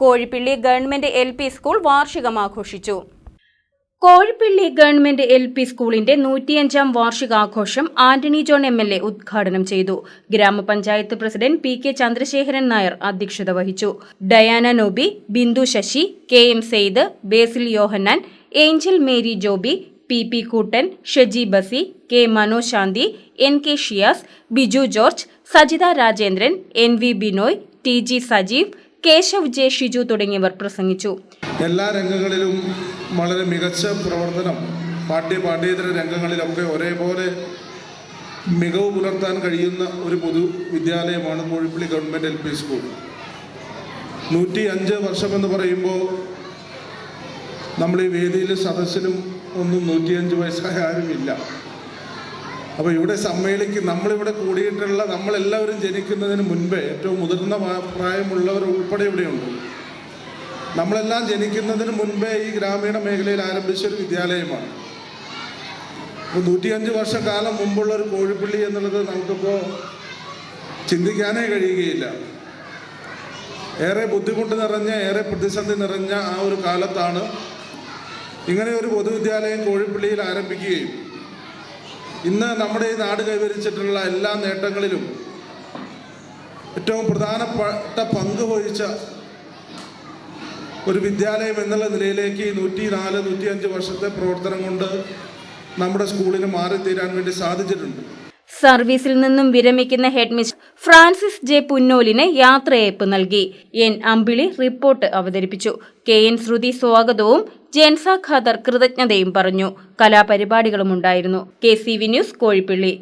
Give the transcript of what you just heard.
Kozhippilly government L school വാർഷികം ആഘോഷിച്ചു. Kozhippilly government L P സ്കൂളിന്റെ നൂറ്റിയഞ്ചാം വാർഷികാഘോഷം Antony John M L A ഉദ്ഘാടനം ചെയ്തു. ഗ്രാമപഞ്ചായത്ത് president P K Chandrasekharan Nair അധ്യക്ഷത വഹിച്ചു. Diana Nobi Bindu Sasi K M Sayed Basil Yohannan Angel Mary Joby P P Koottan Shaji Basi K Manoshanthi N K Shiyas Biju George Sajitha Rajendran N V Binoy T G Sajeev Keshav J Shiju തുടങ്ങിയവർ പ്രസംഗിച്ചു. എല്ലാ രംഗങ്ങളിലും വളരെ മികച്ച പ്രവർത്തനം പാഠ്യ പാഠ്യേതര രംഗങ്ങളിലൊക്കെ ഒരേപോലെ മികവ് പുലർത്താൻ കഴിയുന്ന ഒരു പൊതു വിദ്യാലയമാണ് Kozhippally government L P school. നൂറ്റി അഞ്ച് വർഷമെന്ന് പറയുമ്പോൾ നമ്മൾ ഈ വേദിയിൽ സദസ്സിനും ഒന്നും നൂറ്റിയഞ്ച് വയസ്സായ ആരുമില്ല. അപ്പോൾ ഇവിടെ സമ്മേളിക്ക് നമ്മളിവിടെ കൂടിയിട്ടുള്ള നമ്മളെല്ലാവരും ജനിക്കുന്നതിന് മുൻപേ ഏറ്റവും മുതിർന്ന പ്രാ- പ്രായമുള്ളവർ ഉൾപ്പെടെ ഇവിടെയുണ്ട്. നമ്മളെല്ലാം ജനിക്കുന്നതിന് മുൻപേ ഈ ഗ്രാമീണ മേഖലയിൽ ആരംഭിച്ച ഒരു വിദ്യാലയമാണ്. ഇപ്പോൾ നൂറ്റിയഞ്ച് വർഷക്കാലം മുമ്പുള്ള ഒരു കോഴിപ്പള്ളി എന്നുള്ളത് നമുക്കിപ്പോൾ ചിന്തിക്കാനേ കഴിയുകയില്ല. ഏറെ ബുദ്ധിമുട്ട് നിറഞ്ഞ ഏറെ പ്രതിസന്ധി നിറഞ്ഞ ആ ഒരു കാലത്താണ് ഇങ്ങനെ ഒരു പൊതുവിദ്യാലയം കോഴിപ്പള്ളിയിൽ ആരംഭിക്കുകയും ഇന്ന് നമ്മുടെ ഈ നാട് കൈവരിച്ചിട്ടുള്ള എല്ലാ നേട്ടങ്ങളിലും ഏറ്റവും പ്രധാനപ്പെട്ട പങ്ക് വഹിച്ച ഒരു വിദ്യാലയം എന്നുള്ള നിലയിലേക്ക് നൂറ്റി നാല് നൂറ്റി അഞ്ച് വർഷത്തെ പ്രവർത്തനം കൊണ്ട് നമ്മുടെ സ്കൂളിന് മാറിത്തീരാൻ വേണ്ടി സാധിച്ചിട്ടുണ്ട്. സർവീസിൽ നിന്നും വിരമിക്കുന്ന ഹെഡ്മിസ്റ്റർ ഫ്രാൻസിസ് ജെ പുന്നോലിന് യാത്രയയപ്പ് നൽകി. എൻ അമ്പിളി റിപ്പോർട്ട് അവതരിപ്പിച്ചു. കെ എൻ ശ്രുതി സ്വാഗതവും ജെൻസ ഖാദർ കൃതജ്ഞതയും പറഞ്ഞു. കലാപരിപാടികളുമുണ്ടായിരുന്നു. K C V news Kozhippally.